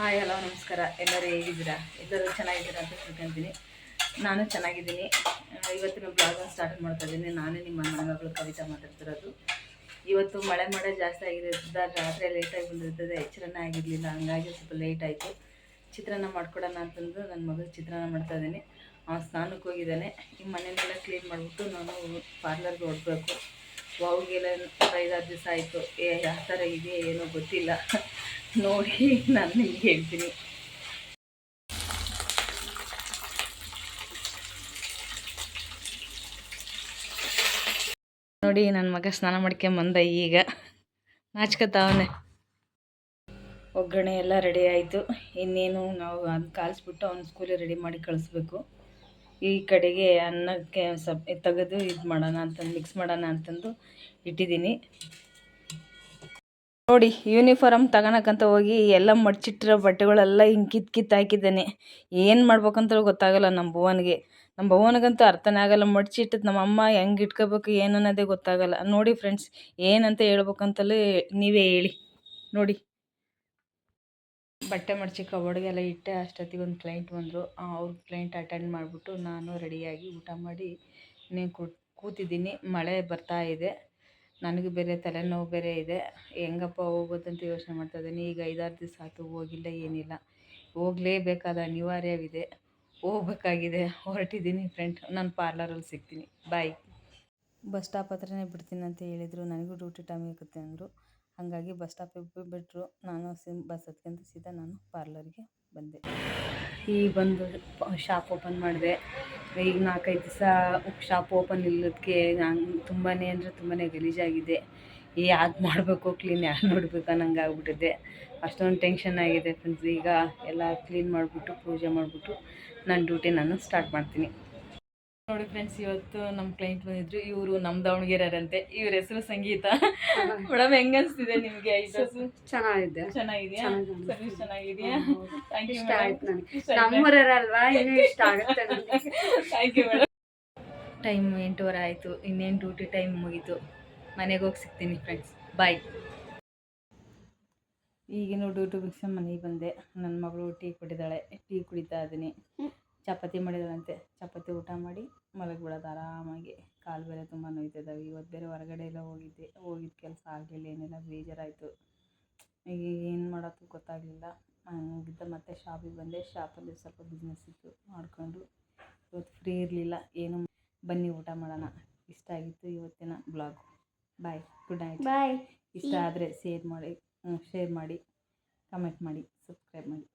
Hi hello ನಮಸ್ಕಾರ. ಎಲ್ಲರೂ ಹೇಗಿದ್ದೀರಾ? ಎಲ್ಲರೂ ಚೆನ್ನಾಗಿದ್ದೀರಾ ಅಂತ ತಿಳ್ಕೊತೀನಿ. ನಾನು ಚೆನ್ನಾಗಿದ್ದೀನಿ. ಆ, ಇವತ್ತಿನ ಬ್ಲಾಗನ್ನು ಸ್ಟಾರ್ಟ್ ಮಾಡ್ತಾ ಇದ್ದೀನಿ. ನಾನೇ ನಿಮ್ಮ ಮಗಳು ಕವಿತಾ ಮಾತಾಡ್ತಿರೋದು. ಇವತ್ತು ಮಳೆ ಮಳೆ ಜಾಸ್ತಿ ಆಗಿರೋದ್ರಿಂದ ರಾತ್ರಿ ಲೇಟಾಗಿ ಬಂದಿರ್ತದೆ. ಎಚ್ಚರನೇ ಆಗಿರಲಿಲ್ಲ. ಹಂಗಾಗಿ ಸ್ವಲ್ಪ ಲೇಟ್ ಆಯಿತು. ಚಿತ್ರಾನ್ನ ಮಾಡ್ಕೊಡೋಣ ಅಂತಂದು ನನ್ನ ಮಗಳು ಚಿತ್ರಾನ್ನ ಮಾಡ್ತಾ ಇದ್ದೀನಿ. ಅವನು ಸ್ನಾನಕ್ಕೆ ಹೋಗಿದ್ದಾನೆ. ಈ ಮನೆಯನ್ನೆಲ್ಲ ಕ್ಲೀನ್ ಮಾಡಿಬಿಟ್ಟು ನಾನು ಪಾರ್ಲರ್ಗೆ ಹೊರಡ್ಬೇಕು. ವಾವ್ಗೆಲ್ಲ ಐದಾರು ದಿವಸ ಆಯಿತು. ಏ, ಯಾವ ಥರ ಇದೆ, ಏನೋ ಗೊತ್ತಿಲ್ಲ. ನೋಡಿ, ನಾನು ನಿಮ್ಗೆ ಹೇಳ್ತೀನಿ. ನೋಡಿ ನನ್ನ ಮಗ ಸ್ನಾನ ಮಾಡ್ಕೊಂಬಂದ ಈಗ. ನಾಚ್ಕೊತಾವನೆ ಒಗ್ಗರಣೆ ಎಲ್ಲ ರೆಡಿ ಆಯಿತು. ಇನ್ನೇನು ನಾವು ಅದು ಕಾಲಿಸ್ಬಿಟ್ಟು ಅವ್ನ ಸ್ಕೂಲಿಗೆ ರೆಡಿ ಮಾಡಿ ಕಳಿಸ್ಬೇಕು. ಈ ಕಡೆಗೆ ಅನ್ನಕ್ಕೆ ಸ್ವಲ್ಪ ತೆಗೆದು ಇದು ಮಾಡೋಣ ಅಂತಂದು ಮಿಕ್ಸ್ ಮಾಡೋಣ ಅಂತಂದು ಇಟ್ಟಿದ್ದೀನಿ. ನೋಡಿ ಯೂನಿಫಾರ್ಮ್ ತಗೋಣಕ್ಕಂತ ಹೋಗಿ ಎಲ್ಲ ಮಡ್ಚಿಟ್ಟಿರೋ ಬಟ್ಟೆಗಳೆಲ್ಲ ಹಿಂಗೆ ಕಿತ್ತು ಕಿತ್ತು ಹಾಕಿದ್ದಾನೆ. ಏನು ಮಾಡ್ಬೇಕಂತ ಗೊತ್ತಾಗಲ್ಲ ನಮ್ಮ ಭುವನ್ಗೆ. ನಮ್ಮ ಭುವನಿಗಂತೂ ಅರ್ಥನೇ ಆಗಲ್ಲ ಮಡ್ಚಿಟ್ಟಿದ್ದು ನಮ್ಮ ಅಮ್ಮ ಹೆಂಗೆ ಇಟ್ಕೋಬೇಕು ಏನು ಅನ್ನೋದೇ ಗೊತ್ತಾಗಲ್ಲ. ನೋಡಿ ಫ್ರೆಂಡ್ಸ್ ಏನಂತ ಹೇಳ್ಬೇಕಂತಲೇ ನೀವೇ ಹೇಳಿ. ನೋಡಿ. ಬಟ್ಟೆ ಮಡ್ಚಿ ಕಬೋರ್ಡ್ಗೆಲ್ಲ ಇಟ್ಟೆ, ಅಷ್ಟೊತ್ತಿಗೆ ಒಂದು ಕ್ಲೈಂಟ್ ಬಂದರು. ಅವ್ರ ಕ್ಲೈಂಟ್ ಅಟೆಂಡ್ ಮಾಡಿಬಿಟ್ಟು ನಾನು ರೆಡಿಯಾಗಿ ಊಟ ಮಾಡಿ ನೀನು ಕೂತಿದ್ದೀನಿ. ಮಳೆ ಬರ್ತಾ ಇದೆ. ನನಗೆ ಬೇರೆ ತಲೆನೋವು ಬೇರೆ ಇದೆ. ಹೆಂಗಪ್ಪ ಹೋಗೋದಂತ ಯೋಚನೆ ಮಾಡ್ತಾ ಇದ್ದೀನಿ. ಈಗ ಐದಾರು ದಿವಸ ಆಯಿತು ಹೋಗಿಲ್ಲ, ಏನಿಲ್ಲ. ಹೋಗಲೇಬೇಕಾದ ಅನಿವಾರ್ಯವಿದೆ. ಹೋಗ್ಬೇಕಾಗಿದೆ. ಹೊರಟಿದ್ದೀನಿ ಫ್ರೆಂಡ್ ನಾನು ಪಾರ್ಲರಲ್ಲಿ ಸಿಗ್ತೀನಿ. ಬಾಯ್ ಬಸ್ ಸ್ಟಾಪ್ ಹತ್ರನೇ ಬಿಡ್ತೀನಿ ಅಂತ ಹೇಳಿದರು. ನನಗೂ ಡ್ಯೂಟಿ ಟೈಮ್ ಇರುತ್ತೆ ಅಂದರು. ಹಾಗಾಗಿ ಬಸ್ ಸ್ಟಾಪಿಗೆ ಬಿಟ್ಟರು ನಾನು ಸಿಮ್ ಬಸ್ ಹತ್ಕೊಂತ ಸೀದಾ ನಾನು ಪಾರ್ಲರ್ಗೆ ಬಂದೆ. ಈ ಬಂದು ಶಾಪ್ ಓಪನ್ ಮಾಡಿದೆ. ಈಗ ನಾಲ್ಕೈದು ದಿವಸ ಶಾಪ್ ಓಪನ್ ಇಲ್ಲದಕ್ಕೆ ನಾನು ತುಂಬಾ ಅಂದರೆ ತುಂಬಾ ಗಲೀಜಾಗಿದೆ. ಯಾಕೆ ಮಾಡಬೇಕು? ಕ್ಲೀನ್ ಯಾರು ನೋಡಬೇಕು ನಂಗೆ ಆಗ್ಬಿಟ್ಟಿದೆ ಅಷ್ಟೊಂದು ಟೆನ್ಷನ್ ಆಗಿದೆ ಫ್ರೆಂಡ್ಸ್ ಈಗ ಎಲ್ಲ ಕ್ಲೀನ್ ಮಾಡಿಬಿಟ್ಟು, ಪೂಜೆ ಮಾಡಿಬಿಟ್ಟು ನನ್ನ ಡ್ಯೂಟಿ ನಾನು ಸ್ಟಾರ್ಟ್ ಮಾಡ್ತೀನಿ. ನೋಡಿ ಫ್ರೆಂಡ್ಸ್ ಇವತ್ತು ನಮ್ಮ ಕ್ಲೈಂಟ್ ಬಂದಿದ್ರು. ಇವರು ನಮ್ಮ ದಾವಣಗೆರೆಯರಂತೆ ಇವ್ರ ಹೆಸರು ಸಂಗೀತ. ಮೇಡಮ್ ಹೆಂಗ ಅನ್ಸ್ತಿದೆ ನಿಮ್ಗೆ ಚೆನ್ನಾಗಿದೆ. ಚೆನ್ನಾಗಿದೆಯಾ? ಸರ್ವಿಸ್ ಚೆನ್ನಾಗಿದೆಯಾ? ಥ್ಯಾಂಕ್ ಯು ಇಷ್ಟ ಆಯ್ತು ನನಗೆ. ನಮ್ಮೂರಲ್ವಾ ಇನ್ನೂ ಇಷ್ಟ ಆಗುತ್ತೆ ಥ್ಯಾಂಕ್ ಯು ಮೇಡಮ್ ಟೈಮ್ ಎಂಟೂವರೆ ಆಯಿತು. ಇನ್ನೇನು ಡ್ಯೂಟಿ ಟೈಮ್ ಮುಗೀತು. ಮನೆಗೆ ಹೋಗಿ ಸಿಗ್ತೀನಿ ಫ್ರೆಂಡ್ಸ್ ಬಾಯ್ ಈಗಿನ ಡ್ಯೂಟಿ ಮುಗಿಸಿ ಮನೆಗೆ ಬಂದೆ. ನನ್ನ ಮಗಳು ಟೀ ಕುಡಿದಾಳೆ. ಟೀ ಕುಡಿತಾ ಇದ್ದೀನಿ. ಚಪಾತಿ ಮಾಡಿದಳಂತೆ. ಚಪಾತಿ ಊಟ ಮಾಡಿ ಮಲಗಿಬಿಡೋದು ಆರಾಮಾಗಿ. ಕಾಲು ಬೇರೆ ತುಂಬ ನೋಯ್ತಿದ್ದಾವೆ ಇವತ್ತು ಬೇರೆ ಹೊರಗಡೆ ಎಲ್ಲ ಹೋಗಿದ್ದೆ. ಹೋಗಿದ್ದ ಕೆಲಸ ಆಗಲಿಲ್ಲ ಏನಿಲ್ಲ ಬೇಜಾರಾಯಿತು. ಈಗ ಏನು ಮಾಡೋದು ಗೊತ್ತಾಗಲಿಲ್ಲ. ಹಂಗಿದ್ದ ಮತ್ತೆ ಶಾಪಿಗೆ ಬಂದೆ. ಶಾಪಲ್ಲಿ ಸ್ವಲ್ಪ ಬಿಸ್ನೆಸ್ ಇತ್ತು ಮಾಡಿಕೊಂಡು. ಇವತ್ತು ಫ್ರೀ ಇರಲಿಲ್ಲ. ಏನು ಬನ್ನಿ ಊಟ ಮಾಡೋಣ. ಇಷ್ಟ ಆಗಿತ್ತು ಇವತ್ತಿನ blog bye good night bye ಇಷ್ಟ ಆದರೆ ಶೇರ್ ಮಾಡಿ ಶೇರ್ ಮಾಡಿ ಕಮೆಂಟ್ ಮಾಡಿ ಸಬ್ಸ್ಕ್ರೈಬ್ ಮಾಡಿ.